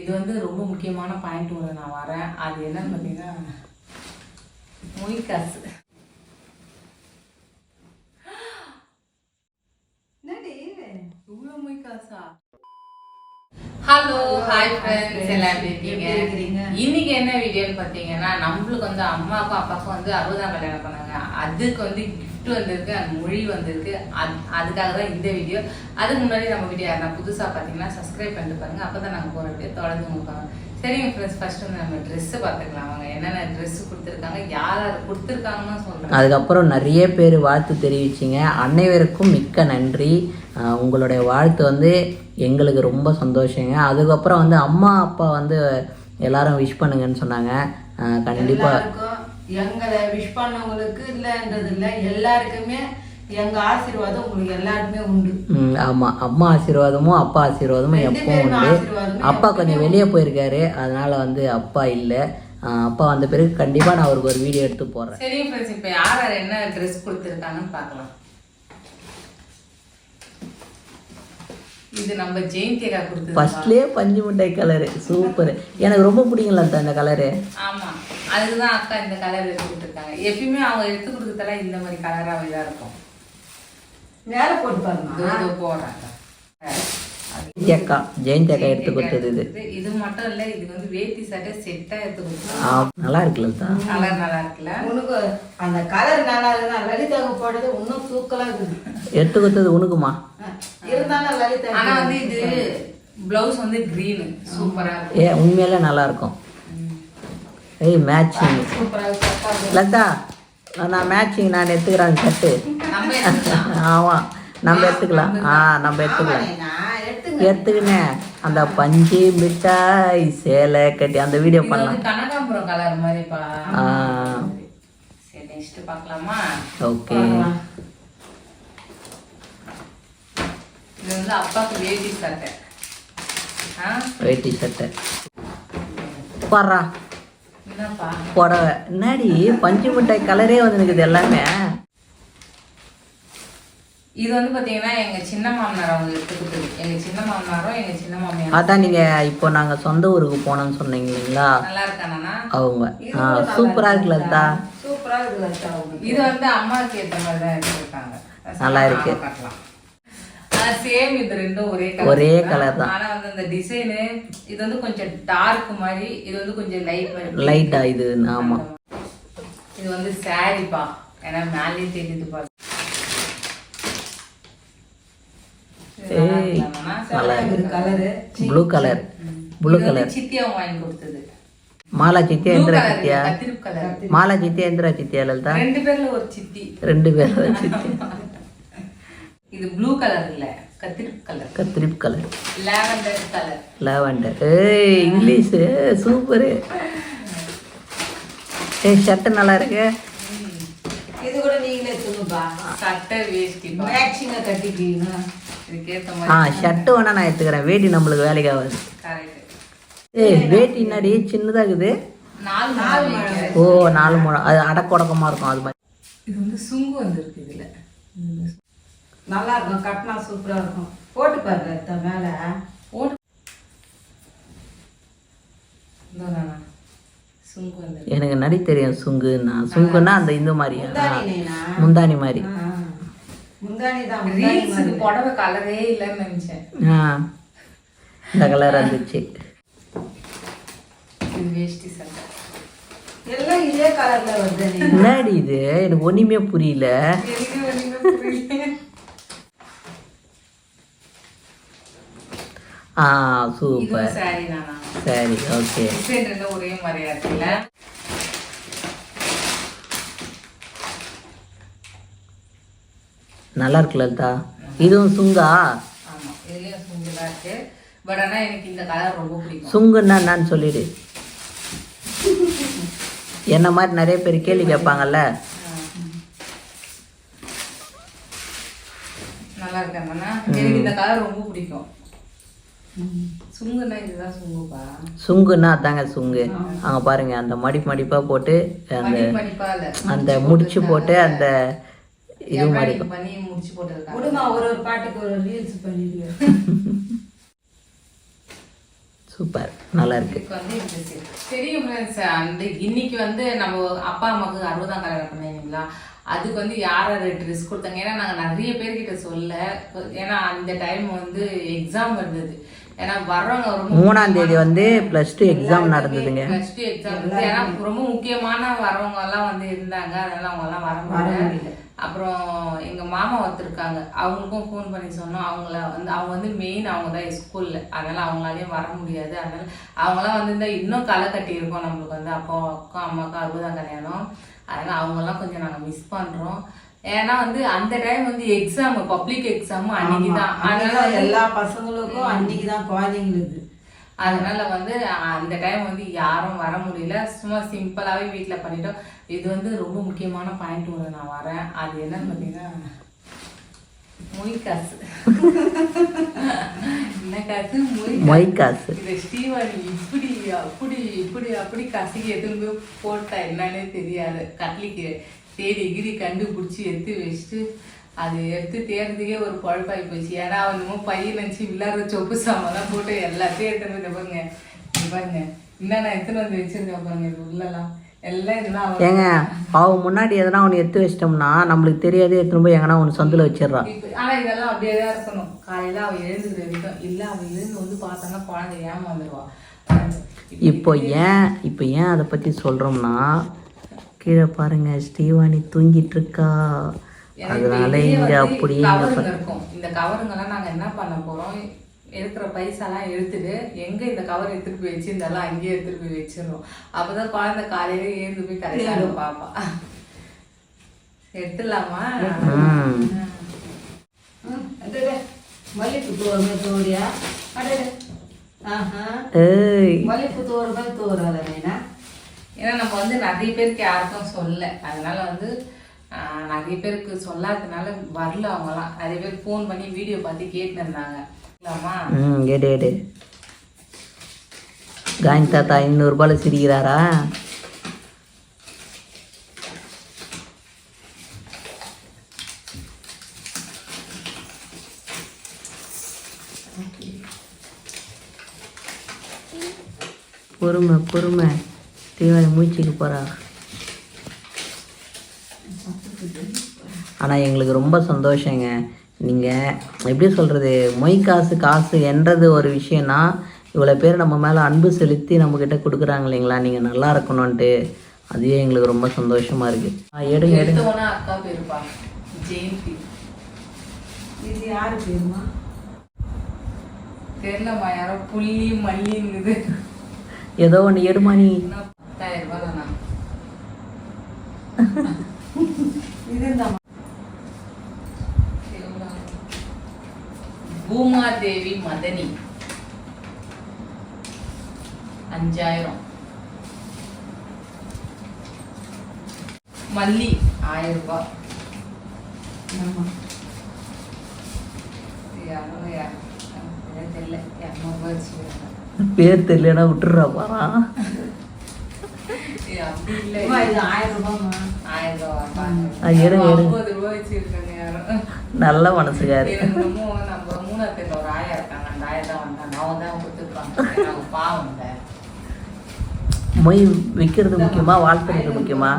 இது வந்து ரொம்ப முக்கியமான பாயிண்ட் ஒன்று நான் வரேன். அது என்னன்னு பார்த்தீங்கன்னா மொய் காசு. இவ்வளோ மொய் காசா? ஹலோ ஹாய் ஃப்ரெண்ட்ஸ் எல்லாம் எப்படி இருக்கீங்க? இன்னைக்கு என்ன வீடியோன்னு பார்த்தீங்கன்னா நம்மளுக்கு வந்து அம்மாவுக்கும் அப்பாவுக்கும் வந்து அறுபதாம் கல்யாணம் பண்ணாங்க? அதுக்கு வந்து gift வந்திருக்கு அந்த மொழி வந்திருக்கு. அது அதுக்காக தான் இந்த வீடியோ அதுக்கு முன்னாடி நம்ம வீடியோ யாரா புதுசாக பார்த்தீங்கன்னா சப்ஸ்கிரைப் பண்ணிட்டு பாருங்க. அப்போ தான் நாங்கள் போகிற வீடியோ தொடர்ந்து உங்களுக்கு சரிங்க ஃப்ரெண்ட்ஸ் ஃபர்ஸ்ட் வந்து நம்ம ட்ரெஸ்ஸு பார்த்துக்கலாம். அவங்க என்னென்ன ட்ரெஸ் கொடுத்துருக்காங்க யார் யார் கொடுத்துருக்காங்கன்னு சொல்கிறேன் அதுக்கப்புறம் நிறைய பேர் வாழ்த்து தெரிவிச்சிங்க. அனைவருக்கும் மிக்க நன்றி. உங்களுடைய வாழ்த்து வந்து எங்களுக்கு ரொம்ப சந்தோஷங்க. அதுக்கப்புறம் வந்து அம்மா அப்பா வந்து எல்லாரும் விஷ் பண்ணுங்கன்னு சொன்னாங்க. ஆஹ் கண்டிப்பா. எல்லாருக்கும் எங்களை விஷ் பண்ணவங்களுக்கு இல்லைன்றது இல்லை. எல்லாருக்குமே எங்க ஆசீர்வாதம் உங்களுக்கு எல்லாருக்குமே உண்டு. ம், ஆமா. அம்மா ஆசீர்வாதமும் அப்பா ஆசீர்வாதமும் எப்பவும் உண்டு. அப்பா கொஞ்சம் வெளியே போயிருக்காரு. அதனால வந்து அப்பா இல்லை. அப்பா வந்த பிறகு கண்டிப்பா நான் அவருக்கு ஒரு வீடியோ எடுத்து போடுறேன். சரிங்க ஃப்ரெண்ட்ஸ் இப்போ யார் யார் என்ன ட்ரெஸ் கொடுத்துருக்காங்கன்னு பார்க்கலாம். இது நம்ம ஜெயந்திகா கொடுத்தது ஃபர்ஸ்ட்லேயே பஞ்சு மிட்டாய் கலரு சூப்பர் எனக்கு ரொம்ப பிடிக்கல இந்த கலரு ஆமா. அதுதான் அக்கா இந்த கலர் எடுத்து கொடுத்துருக்காங்க. எப்பயுமே அவங்க எடுத்து கொடுக்கறதெல்லாம் இந்த மாதிரி கலராகவே தான் இருக்கும். மேல போட்டு பாருங்க போடுறாங்க ஜெயந்தி அக்கா. ஜெயந்தி அக்கா எடுத்து கொடுத்தது இது மட்டும் இல்ல இது வந்து வேட்டி சட்டை செட்டா எடுத்து கொடுத்தாங்க ஆ, நல்லா இருக்குல்ல கலர் நல்லா இருக்குல்ல. உனக்கு அந்த கலர் நல்லா இருக்குன்னா லலிதாவுக்கு போடுறது இன்னும் தூக்கலா இருக்குது. எடுத்து கொடுத்தது உனக்குமா? இருந்தாலும் லலிதா ஆனா வந்து இது பிளவுஸ் வந்து கிரீன் சூப்பரா இருக்கும். ஏ உண்மையிலே நல்லா இருக்கும். ஏய் மேட்சிங் சூப்பரா இருக்கு லதா நான் மேட்சிங் நான் எடுத்துக்கிறேன் சட்டு. ஆமாம் நம்ம எடுத்துக்கலாம். ஆ நம்ம எடுத்துக்கலாம். நான் எடுத்துங்க எடுத்துக்கினேன். அந்த பஞ்சு மிட்டாய் சேலை கட்டி அந்த வீடியோ பண்ணலாம். கனகாம்பரம் கலர் மாதிரிப்பா. ஆ. சரி நெக்ஸ்ட் பார்க்கலாமா? ஓகே. இது வந்து அப்பாக்கு வேட்டி சட்டை. வேட்டி சட்டை. என்னப்பா? புடவை. என்னடி பஞ்சு மிட்டாய் கலரே வந்து இருக்குது எல்லாமே. இது வந்து பாத்தீங்கன்னா எங்க சின்ன மாமனார் அவங்க எடுத்து கொடுத்தது எங்க சின்ன மாமனாரும் எங்க சின்ன மாமியாரும். அதான் நீங்கள் இப்போ நாங்கள் சொந்த ஊருக்கு போனோம்னு சொன்னீங்க இல்லைங்களா? நல்லா இருக்கானா அவங்க சூப்பராக இருக்குல்ல லதா சூப்பரா உங்களுக்கு இது வந்து அம்மாவுக்கு ஏத்த மாதிரி தான் எடுத்துருக்காங்க நல்லா இருக்கு. சேம் இது ரெண்டும் ஒரே கலர் ஒரே colour தான். ஆனா வந்து அந்த டிசைனு இது வந்து கொஞ்சம் டார்க் மாதிரி இது வந்து கொஞ்சம் லைட் லைட்டாக இது ஆமாம் இது வந்து சாரிப்பா ஏன்னா மேலே தெரியுது பாரு இது நல்லா ஏய், இருக்குதாண்ணா? நல்லா இருக்குது colour blue colour blue colour Mala சித்தியா Indira சித்தியா? மாலா சித்தியா இந்திரா சித்தியா லலிதா? ரெண்டு பேர்ல ஒரு சித்தி. ரெண்டு பேர் சித்தி. இது ப்ளூ கலர் இல்ல கத்திரிப்பு கலர் கத்திரிப்பு கலர் லாவெண்டர் கலர் லாவெண்டர் ஏய் இங்கிலீஷு. சூப்பரு. ஏய் ஷர்ட்டு நல்லா இருக்கு? இது கூட நீங்களே எடுத்துங்கப்பா சட்டை வேஷ்டி. மேட்சிங்கா கட்டிக்கிறீங்க ஆ ஷர்ட்டு வேணா நான் எடுத்துக்கிறேன். வேட்டி நம்மளுக்கு வேலைக்கு ஆகாது. ஏய் வேட்டி என்னடி? சின்னதாக இருக்குது. ஓ நாலு முழம் அது அடக்கொடக்கமாக இருக்கும் அது மாதிரி. இது வந்து சுங்கு வந்திருக்கு இதுல. நல்லா இருக்கும். கட்டினா சூப்பரா இருக்கும். போட்டு பாருங்க மேல. வந்திருக்கு. எனக்கு நடி தெரியும் சுங்குன்னா. சுங்குன்னா அந்த இந்த மாதிரி முந்தானி மாதிரி. முந்தானி தான் முந்தானி ரீல்ஸுக்கு புடவை கலரே இல்லைன்னு நினைச்சேன். ஆ இந்த கலர் இருந்துச்சு. இது வேஷ்டி சட்டை. எல்லாம் இதே கலர்ல வருது நீ. என்னடி இது? எனக்கு ஒன்றுமே புரியல. எனக்கு ஒண்ணுமே புரியல. ஆ சூப்பர். சரி ஓகே ஒரே மாதிரியா இருக்குல்ல? நல்லா இருக்குல்ல லலிதா? இதுவும் சுங்கா? ஆமா இதுலயும் சுங்கு தான் இருக்கு. பட் ஆனா எனக்கு இந்த கலர் ரொம்ப பிடிக்கும். சுங்குன்னா என்னன்னு சொல்லிடு. என்ன மாதிரி நிறைய பேர் கேள்வி கேட்பாங்கல்ல? நல்லா இருக்கேன்னா எனக்கு இந்த கலர் ரொம்ப பிடிக்கும். சுங்குன்னா இதுதான் சுங்குப்பா. சுங்குன்னா அதாங்க சுங்கு. அங்கே பாருங்க அந்த மடிப்பு மடிப்பாக போட்டு அந்த அந்த முடிச்சு போட்டு அந்த பண்ணி முடிச்சு போட்டிருக்காங்க விடுமா ஒரு ஒரு பாட்டுக்கு ஒரு ரீல்ஸ் பண்ணிடுங்க. சூப்பர். நல்லா இருக்கு. வந்து. தெரியும் அந்த இன்னைக்கு வந்து நம்ம அப்பா அம்மாவுக்கு அறுபதாம் கல்யாணம் பண்ணீங்களா அதுக்கு வந்து யார் யார் ட்ரெஸ் கொடுத்தாங்க? ஏன்னா நாங்கள் நிறைய பேர்கிட்ட சொல்ல ஏன்னா அந்த டைம் வந்து எக்ஸாம் இருந்தது ஏன்னா வர்றவங்க ரொம்ப மூணாம் தேதி வந்து ப்ளஸ் டூ எக்ஸாம் நடந்ததுங்க. ப்ளஸ் டூ எக்ஸாம் ஏன்னா ரொம்ப முக்கியமான வரவங்க எல்லாம் வந்து இருந்தாங்க. அதனால அவங்க எல்லாம் வர முடியல. அப்புறம் எங்க மாமா ஒருத்தர் இருக்காங்க. அவங்களுக்கும் ஃபோன் பண்ணி சொன்னோம். அவங்கள வந்து அவங்க வந்து மெயின் அவங்க தான் ஸ்கூல்ல அதனால அவங்களாலையும் வர முடியாது. அதனால அவங்களாம் வந்திருந்தா இன்னும் களை கட்டி இருக்கோம் நம்மளுக்கு வந்து. அப்பா அக்கா அம்மாக்கா அறுபதாம் கல்யாணம். அதனால அவங்கெல்லாம் கொஞ்சம் நாங்க மிஸ் பண்றோம். ஏன்னா வந்து அந்த டைம் வந்து எக்ஸாம் பப்ளிக் எக்ஸாம் அன்னைக்கு தான் அதனால அதனால எல்லா பசங்களுக்கும் அன்னைக்கு தான் குழந்தைங்களுக்கு. அதனால வந்து அந்த டைம் வந்து யாரும் வர முடியல. சும்மா சிம்பிளாவே வீட்ல பண்ணிட்டோம். இது வந்து ரொம்ப முக்கியமான பாயிண்ட் ஒன்று நான் வரேன். அது என்னன்னு பார்த்தீங்கன்னா மொய் காசு என்ன காசு? மொய் காசு இந்த ஸ்ரீவாணி இப்படி அப்படி இப்படி அப்படி கசக்கி எடுத்துன்னு போய் போட்டா என்னன்னே தெரியாது. கட்லிக்கு தேடி கிரி கண்டுபிடிச்சி எடுத்து வச்சுட்டு அது எடுத்து தேடுறதுக்கே ஒரு குழப்பாகி போச்சு. ஏன்னா அவனுமோ பையன் நினச்சி விளையாடுற சொப்பு சாமான்லாம் போட்டு எல்லாத்தையும் எடுத்துன்னு வந்து பாருங்க. இங்க பாருங்க. என்னென்ன வந்து வச்சிருக்கேன் பாருங்க இது உள்ளலாம் எல்லாம் இதெல்லாம் ஏங்க அவ முன்னாடி எதனா ஒன்று எடுத்து வச்சிட்டோம்னா நம்மளுக்கு தெரியாதே எடுத்துன்னு போய் எங்கன்னா ஒன்று சந்தில் வச்சிடுறான் இப்ப- ஆனா இதெல்லாம் அப்படியே தான் இருக்கணும். காலையில அவ எழுந்துக்கிற வரைக்கும். இல்ல அவ எழுந்து வந்து பார்த்தான்னா குழந்தை ஏமாந்துருவா. இப்போ ஏன் இப்போ ஏன் அதை பற்றி சொல்கிறோம்னா கீழே பாருங்க ஸ்ரீவாணி தூங்கிட்டு இருக்கா. அதனால இங்கே அப்படியே இருக்கும். இந்த கவருங்கெல்லாம் நாங்க என்ன பண்ண போறோம்? இருக்கிற பைசாலாம் எடுத்துட்டு எங்க இந்த கவர் எடுத்துட்டு போய் வச்சிருந்தாலும் அங்கேயே எடுத்துட்டு போய் வச்சிடறோம். அப்பதான் குழந்தை காலையில ஏந்து போய் கரெக்டா பாப்பா. எடுத்துடலாமா? மல்லிப்பூ தோறு தோறியா? அடே ஆஹா. ஏய். மல்லிப்பூ தோறு தான் தோறாத ஏன்னா நம்ம வந்து நிறைய பேருக்கு யாருக்கும் சொல்ல. அதனால வந்து நிறைய பேருக்கு சொல்லாததுனால வரல அவங்கலாம். நிறைய பேர் ஃபோன் பண்ணி வீடியோ பார்த்து கேட்டுருந்தாங்க இருந்தாங்க ம் எடு எடு காந்தி தாத்தா இன்னூறுபால சிரிக்கிறாரா? பொறுமை பொறுமை. தீவாளி மூச்சுக்கு போகிறா ஆனால் எங்களுக்கு ரொம்ப சந்தோஷங்க. நீங்கள் எப்படி சொல்கிறது மொய் காசு காசு என்றது ஒரு விஷயம்னா இவ்வளோ பேர் நம்ம மேலே அன்பு செலுத்தி நம்மக்கிட்ட கொடுக்குறாங்க இல்லைங்களா? நீங்கள் நல்லா இருக்கணும்ன்ட்டு. அதுவே எங்களுக்கு ரொம்ப சந்தோஷமாக இருக்குது எடுங்க எடுங்க. எடுத்தவொன்னே அக்கா பேருப்பா ஜெயந்தி. இது யாரு பேருமா? தெரியலம்மா யாரோ புள்ளி மல்லிங்குது ஏதோ ஒன்று எடுமா நீ? பத்தாயிரம் ரூபாய் தானா இது இந்த எவ்வளோ? பூமாதேவி மதனி. அஞ்சாயிரம். மல்லி ஆயிரம் ரூபாய் பேர் தெரியலனா விட்டுறா பாரா அப்படி இல்லை. ஆயிரம் ரூபாய்மா அது எடுங்க, எடுங்க. நல்ல மனசுக்காரு. மொய் விற்கிறது முக்கியமா? வாழ்த்துறது முக்கியமா?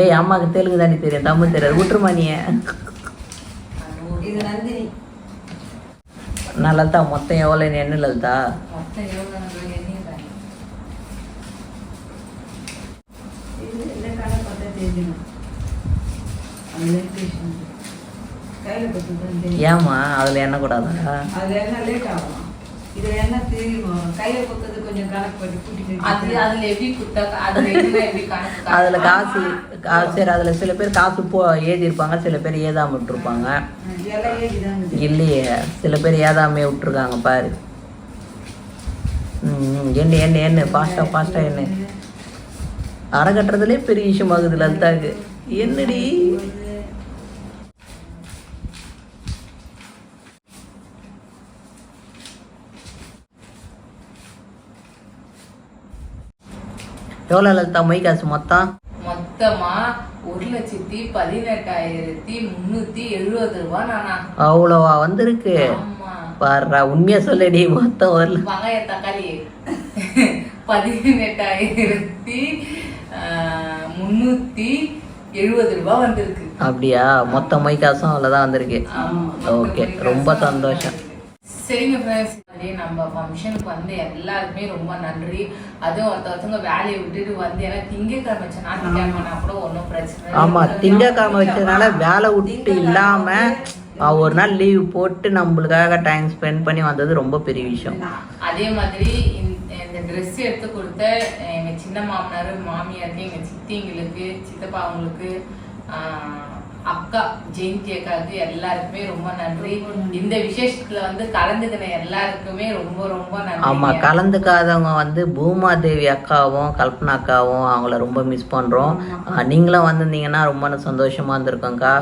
ஏய் அம்மாவுக்கு தெலுங்கு தானே தெரியும். தமிழ் தெரியாது. விட்டுருமா நீ? இது நந்தினி. நான் லலிதா மொத்தம் எவ்வளோ என்ன லலிதா? மொத்தம் எவ்வளோ எண்ணிடுறாங்க இது இந்த கடை பார்த்தா தெரிஞ்சிடும் அது எலக்ட்ரிஷியன் கையில் பத்து தான் தெரியும் ஏம்மா அதில் என்ன கூடாதா அதுல என்ன லேட் ஆகும். இதுல என்ன தெரியும்? கையில கொடுத்தது கொஞ்சம் கணக்கு பண்ணி கூட்டிட்டு அது அதுல எப்படி கொடுத்தா அதுல எப்படி கணக்கு அதில் காசு சரி அதில் சில பேர் காசு போ ஏதிருப்பாங்க சில பேர் ஏதாம விட்டுருப்பாங்க. இல்லையே சில பேர் ஏதாமே விட்டுருக்காங்க பாரு. ம் என்ன என்ன என்ன ஃபாஸ்ட்டாக ஃபாஸ்ட்டாக என்ன அரை கட்டுறதுலே பெரிய விஷயமாகுது லலிதாக்கு என்னடி? எவ்வளோ லலிதா மொய் காசு மொத்தம்? மொத்தமா ஒரு லட்சத்தி பதினெட்டாயிரத்தி முன்னூத்தி எழுபது ரூபா நானா அவ்வளோவா வந்திருக்கு? பாருடா உண்மையா சொல்லடி மொத்தம் ஒரு வெங்காய தக்காளி. பதினெட்டாயிரத்தி முன்னூத்தி எழுபது ரூபாய் வந்திருக்கு. அப்படியா? மொத்த மை காசும் அவ்வளோதான் வந்திருக்கு. ஓகே ரொம்ப சந்தோஷம். சரிங்க ஃப்ரெண்ட்ஸ் அதே நம்ம ஃபங்க்ஷனுக்கு வந்து எல்லாருக்குமே ரொம்ப நன்றி. அதுவும் ஒருத்த ஒருத்தவங்க வேலையை விட்டுட்டு வந்து ஏன்னா திங்கக்கிழமை வச்ச ஞாயிற்றுக்கிழமைனா கூட ஒன்றும் பிரச்சனை இல்லை. ஆமா திங்கக்கிழமை வச்சதுனால வேலை விட்டு இல்லாம அஹ், ஒரு நாள் லீவ் போட்டு நம்மளுக்காக டைம் ஸ்பெண்ட் பண்ணி வந்தது ரொம்ப பெரிய விஷயம். அதே மாதிரி இந்த- ட்ரெஸ் எடுத்து கொடுத்த எங்க சின்ன மாமனார் மாமியாருக்கு எங்க சித்திங்களுக்கு சித்தப்பா அவங்களுக்கு அக்கா ஜெயந்தி அக்காவுக்கு எல்லாருக்குமே ரொம்ப நன்றி. இந்த விசேஷத்துல வந்து கலந்துக்கின எல்லாருக்குமே ரொம்ப ரொம்ப ஆமா நன்றி கலந்துக்காதவங்க வந்து பூமா தேவி அக்காவும் கல்பனா அக்காவும் அவங்கள ரொம்ப மிஸ் பண்றோம். நீங்களும் வந்திருந்தீங்கன்னா ரொம்ப சந்தோஷமா இருந்திருக்கோங்க்கா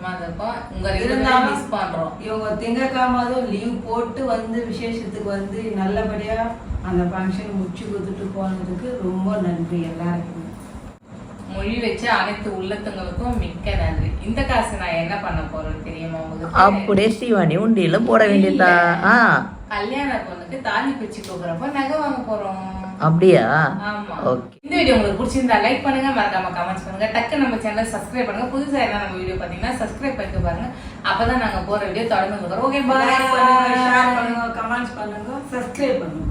இருக்கோம் உங்க இருந்தாலும் மிஸ் பண்றோம். இவங்க திங்கக்கிழமை அதுவும் லீவ் போட்டு வந்து விசேஷத்துக்கு வந்து நல்லபடியா அந்த ஃபங்க்ஷன் முடிச்சு கொடுத்துட்டு போனதுக்கு ரொம்ப நன்றி எல்லாருக்குமே. மொழி வச்ச அனைத்து உள்ளத்தங்களுக்கும் மிக்க நன்றி. இந்த காசு நான் என்ன பண்ண போறேன்னு தெரியுமா உங்களுக்கு? அப்படியே ஸ்ரீவாணி உண்டியில போட வேண்டியதா? ஆ. கல்யாண பொண்ணுக்கு தாலி பிரிச்சு கொடுக்குறப்ப நகை வாங்க போறோம். அப்படியா? ஆமா. ஓகே. இந்த வீடியோ உங்களுக்கு பிடிச்சிருந்தா லைக் பண்ணுங்க மறக்காம கமெண்ட்ஸ் பண்ணுங்க. டக்கு நம்ம சேனல் சப்ஸ்கிரைப் பண்ணுங்க. புதுசா என்ன நம்ம வீடியோ பாத்தீங்கன்னா சப்ஸ்கிரைப் பண்ணிட்டு பாருங்க. அப்பதான் நாங்க போற வீடியோ தொடர்ந்து ஓகே லைக் பண்ணுங்க ஷேர் பாய் பண்ணுங்க கமெண்ட்ஸ் பண்ணுங்க சப்ஸ்கிரைப் பண்ணுங்க.